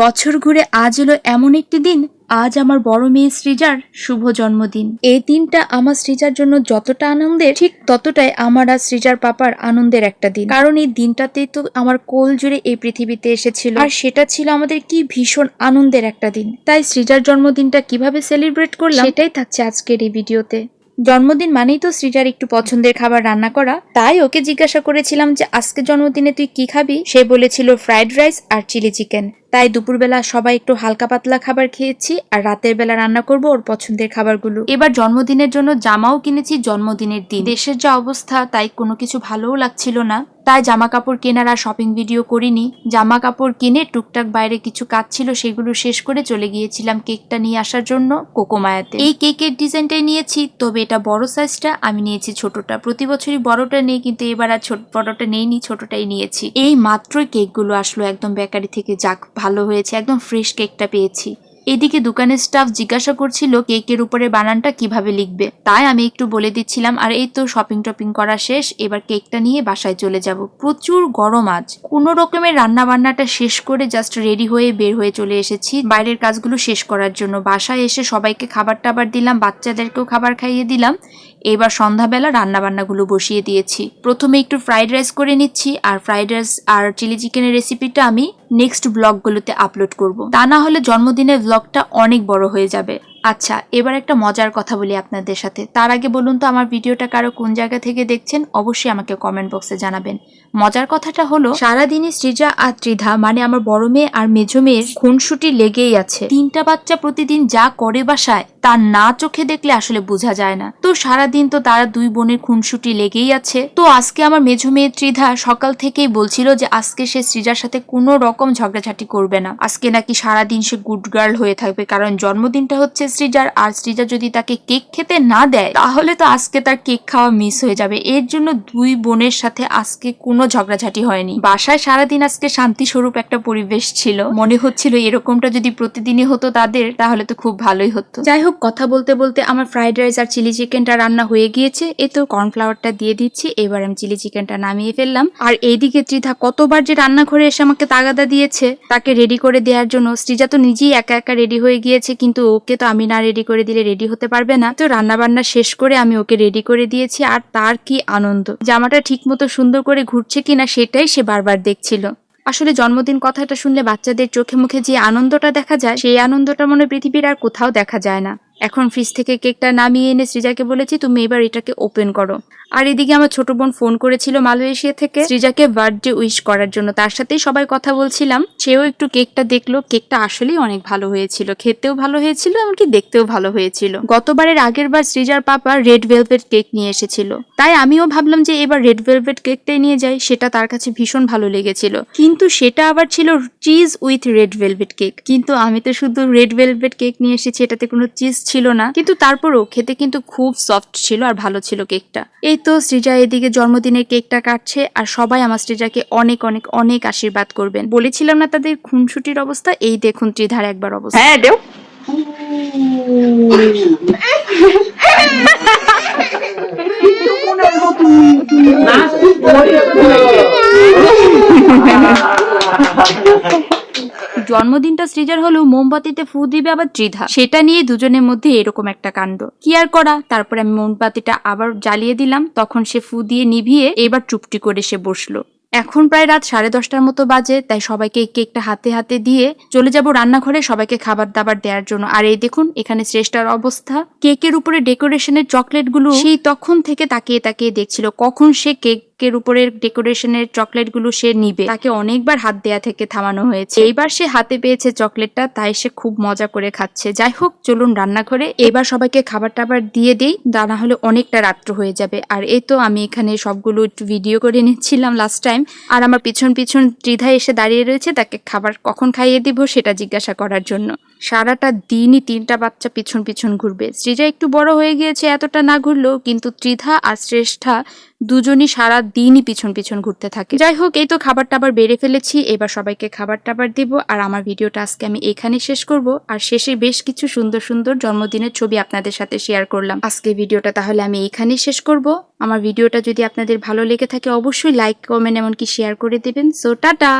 বছর ঘুরে আজ এলো এমন একটি দিন, আজ আমার বড় মেয়ে সৃজার শুভ জন্মদিন। এই দিনটা আমার সৃজার জন্য যতটা আনন্দের, ঠিক ততটাই আমার আর সৃজার পাপার আনন্দের একটা দিন। কারণ এই দিনটাতে তো আমার কোল জুড়ে এই পৃথিবীতে এসেছিল। আর সেটা ছিল আমাদের কি ভীষণ আনন্দের একটা দিন। তাই সৃজার জন্মদিনটা কীভাবে সেলিব্রেট করলাম, সেটাই থাকছে আজকের এই ভিডিওতে। জন্মদিন মানেই তো সৃজার একটু পছন্দের খাবার রান্না করা। তাই ওকে জিজ্ঞাসা করেছিলাম যে, আজকে জন্মদিনে তুই কি খাবি? সে বলেছিল ফ্রাইড রাইস আর চিলি চিকেন। তাই দুপুরবেলা সবাই একটু হালকা পাতলা খাবার খেয়েছি আর রাতের বেলা রান্না করব ওর পছন্দের খাবারগুলো। এবার জন্মদিনের জন্য জামাও কিনেছি জন্মদিনের দিন। দেশের যা অবস্থা, তাই কোনো কিছু ভালোও লাগছিল না। তাই জামা কাপড় কেনার আর শপিং ভিডিও করিনি। জামা কাপড় কিনে টুকটাক বাইরে কিছু কাজ ছিল, সেগুলো শেষ করে চলে গিয়েছিলাম কেকটা নিয়ে আসার জন্য কোকোমায়াতে এই কেকের ডিজাইনটাই নিয়েছি, তবে এটা বড় সাইজটা আমি নিয়েছি ছোটটা। প্রতি বছরই বড়টা নেই, কিন্তু এবার আর ছোট বড়টা নেইনি, ছোটটাই নিয়েছি। এই মাত্রই কেকগুলো আসলো, একদম বেকারি থেকে, যাক ভালো হয়েছে, একদম ফ্রেশ কেকটা পেয়েছি। এদিকে দোকানের স্টাফ জিজ্ঞাসা করছিল কেকের উপরে বানানটা কীভাবে লিখবে। তাই আমি একটু বলে দিচ্ছিলাম, আর এই তো শপিং টপিং করা শেষ, এবার কেকটা নিয়ে বাসায় চলে যাব। প্রচুর গরম আজ। কোনো রকমের রান্না বান্নাটা শেষ করে জাস্ট রেডি হয়ে বের হয়ে চলে এসেছি। বাইরের কাজগুলো শেষ করার জন্য বাসায় এসে সবাইকে খাবার টাবার দিলাম, বাচ্চাদেরকেও খাবার খাইয়ে দিলাম। এবার সন্ধ্যাবেলা রান্না বান্নাগুলো বসিয়ে দিয়েছি। প্রথমে একটু ফ্রাইড রাইস করে নিচ্ছি, আর ফ্রাইড রাইস আর চিলি চিকেনের রেসিপিটা আমি নেক্সট ব্লগগুলোতে আপলোড করব। তা না হলে জন্মদিনের ব্লগটা অনেক বড় হয়ে যাবে। আচ্ছা এবার একটা মজার কথা বলি আপনাদের সাথে। তার আগে বলুন তো, আমার ভিডিওটা কারও কোন জায়গা থেকে দেখছেন, অবশ্যই আমাকে কমেন্ট বক্সে জানাবেন। মজার কথাটা হলো, সারাদিনই সৃজা আর ত্রিধা মানে আমার বড় মেয়ে আর মেঝো মেয়ের খুনসুটি লেগেই আছে। তিনটা বাচ্চা প্রতিদিন যা করে বাসায় তা না চোখে দেখলে আসলে বোঝা যায় না। তো সারাদিন তো তারা দুই বোনের খুনসুটি লেগেই আছে। তো আজকে আমার মেঝো মেয়ে ত্রিধা সকাল থেকেই বলছিল যে আজকে সে সৃজার সাথে কোনো রকম ঝগড়াঝাটি করবে না। আজকে নাকি সারাদিন সে গুড গার্ল হয়ে থাকবে, কারণ জন্মদিনটা হচ্ছে সৃজার, আর সৃজা যদি তাকে কেক খেতে না দেয়, তাহলে তো আজকে তার কেক খাওয়া মিস হয়ে যাবে। এর জন্য দুই বোনের সাথে আজকে কোনো ঝগড়াঝাটি হয়নি। বাসায় সারাদিন আজকে শান্তি স্বরূপ একটা পরিবেশ ছিল। মনে হচ্ছিল এরকমটা যদি প্রতিদিনই হতো তাদের, তাহলে তো খুব ভালোই হতো। যাই হোক কথা বলতে বলতে আমার ফ্রাইড রাইস আর চিলি চিকেনটা রান্না হয়ে গিয়েছে। এ তো কর্নফ্লাওয়ারটা দিয়ে দিচ্ছি, এবার আমি চিলি চিকেনটা নামিয়ে ফেললাম। আর এইদিকে ত্রিধা কতবার যে রান্নাঘরে এসে আমাকে তাগাদা দিয়েছে, তাকে রেডি করে দেওয়ার জন্য। সৃজা তো নিজেই একা একা রেডি হয়ে গিয়েছে, কিন্তু ওকে তো আমি না রেডি করে দিলে রেডি হতে পারবে না। তো রান্না বান্না শেষ করে আমি ওকে রেডি করে দিয়েছি, আর তার কি আনন্দ। জামাটা ঠিক মতো সুন্দর করে ঘুরছে কিনা সেটাই সে বারবার দেখছিল। আসলে জন্মদিন কথাটা শুনলে বাচ্চাদের চোখে মুখে যে আনন্দটা দেখা যায়, সেই আনন্দটা মনে পৃথিবীর আর কোথাও দেখা যায় না। এখন ফ্রিজ থেকে কেকটা নামিয়ে এনে সৃজাকে বলেছি, তুমি এবার এটাকে ওপেন করো। আর এদিকে আমার ছোট বোন ফোন করেছিল মালয়েশিয়া থেকে সৃজাকে বার্থডে উইশ করার জন্য। তার সাথেই সবাই কথা বলছিলাম। সেও একটু কেকটা দেখল। কেকটা আসলেই অনেক ভালো হয়েছিল। খেতেও ভালো হয়েছিল, এমনকি দেখতেও ভালো হয়েছিল। গতবারের আগের বার সৃজার পাপা রেড ভেলভেট কেক নিয়ে এসেছিল। তাই আমিও ভাবলাম যে এবার রেড ভেলভেট কেকটাই নিয়ে যাই। সেটা তার কাছে ভীষণ ভালো লেগেছিল। কিন্তু সেটা আবার ছিল cheese with red velvet cake কিন্তু আমি তো শুধু রেড ভেলভেট কেক নিয়ে এসেছি, এটাতে কোনো চিজ ছিল না কিন্তু তারপরও খেতে কিন্তু খুব সফট ছিল আর ভালো ছিল কেকটা। এই তো সৃজা এদিকে জন্মদিনের কেকটা কাটছে আর সবাই আমার সৃজাকে অনেক অনেক অনেক আশীর্বাদ করবেন। বলেছিলাম না তাদের খুনসুটির অবস্থা? এই দেখুন ত্রিধার একবার অবস্থা। হ্যাঁ দেও। জন্মদিনটা সৃজার হলেও মোমবাতিতে ফু দিবে আবার ত্রিধা সেটা নিয়ে দুজনের মধ্যে এরকম একটা কাণ্ড। কি আর করা? তারপরে আমি মোমবাতিটা আবার জ্বালিয়ে দিলাম। তখন সে ফু দিয়ে নিভিয়ে এবার চুপটি করে সে বসল। এখন প্রায় রাত সাড়ে দশটার মতো বাজে, তাই সবাইকে কেকটা হাতে হাতে দিয়ে চলে যাব রান্নাঘরে সবাইকে খাবার দাবার দেওয়ার জন্য। আর এই দেখুন, এখানে শ্রেষ্ঠার অবস্থা। কেকের উপরে ডেকোরেশনের চকলেটগুলো সেই তখন থেকে তাকিয়ে তাকিয়ে দেখছিল কখন সে কেক কেকের উপরে ডেকোরেশনের চকলেটগুলো সে নিবে। তাকে অনেকবার হাত দেয়া থেকে থামানো হয়েছে। এইবার সে হাতে পেয়েছে চকলেটটা, তাই সে খুব মজা করে খাচ্ছে। যাই হোক, চলুন রান্নাঘরে। এবার সবাইকে খাবার টাবার দিয়ে দিই, তা না হলে অনেকটা রাত্র হয়ে যাবে। আর এই তো আমি এখানে সবগুলো একটু ভিডিও করে নিচ্ছিলাম লাস্ট টাইম আর আমার পিছন পিছন ত্রিধা এসে দাঁড়িয়ে রয়েছে, তাকে খাবার কখন খাইয়ে দিব সেটা জিজ্ঞাসা করার জন্য। সারাটা দিনই তিনটা বাচ্চা পিছন পিছন ঘুরবে। শ্রীজা একটু বড় হয়ে গিয়েছে, এতটা না ঘুরলেও কিন্তু ত্রিধা আর শ্রেষ্ঠা দুজনই সারা দিনই পিছন পিছন ঘুরতে থাকে। যাই হোক, এই তো খাবার টাবার বেড়ে ফেলেছি। এবার সবাইকে খাবার টাবার দিব। আর আমার ভিডিওটা আজকে আমি এখানে শেষ করব। আর শেষে বেশ কিছু সুন্দর সুন্দর জন্মদিনের ছবি আপনাদের সাথে শেয়ার করলাম। আজকে ভিডিওটা তাহলে আমি এখানে শেষ করব। আমার ভিডিওটা যদি আপনাদের ভালো লেগে থাকে, অবশ্যই লাইক কমেন্ট এমনকি শেয়ার করে দেবেন। So tata!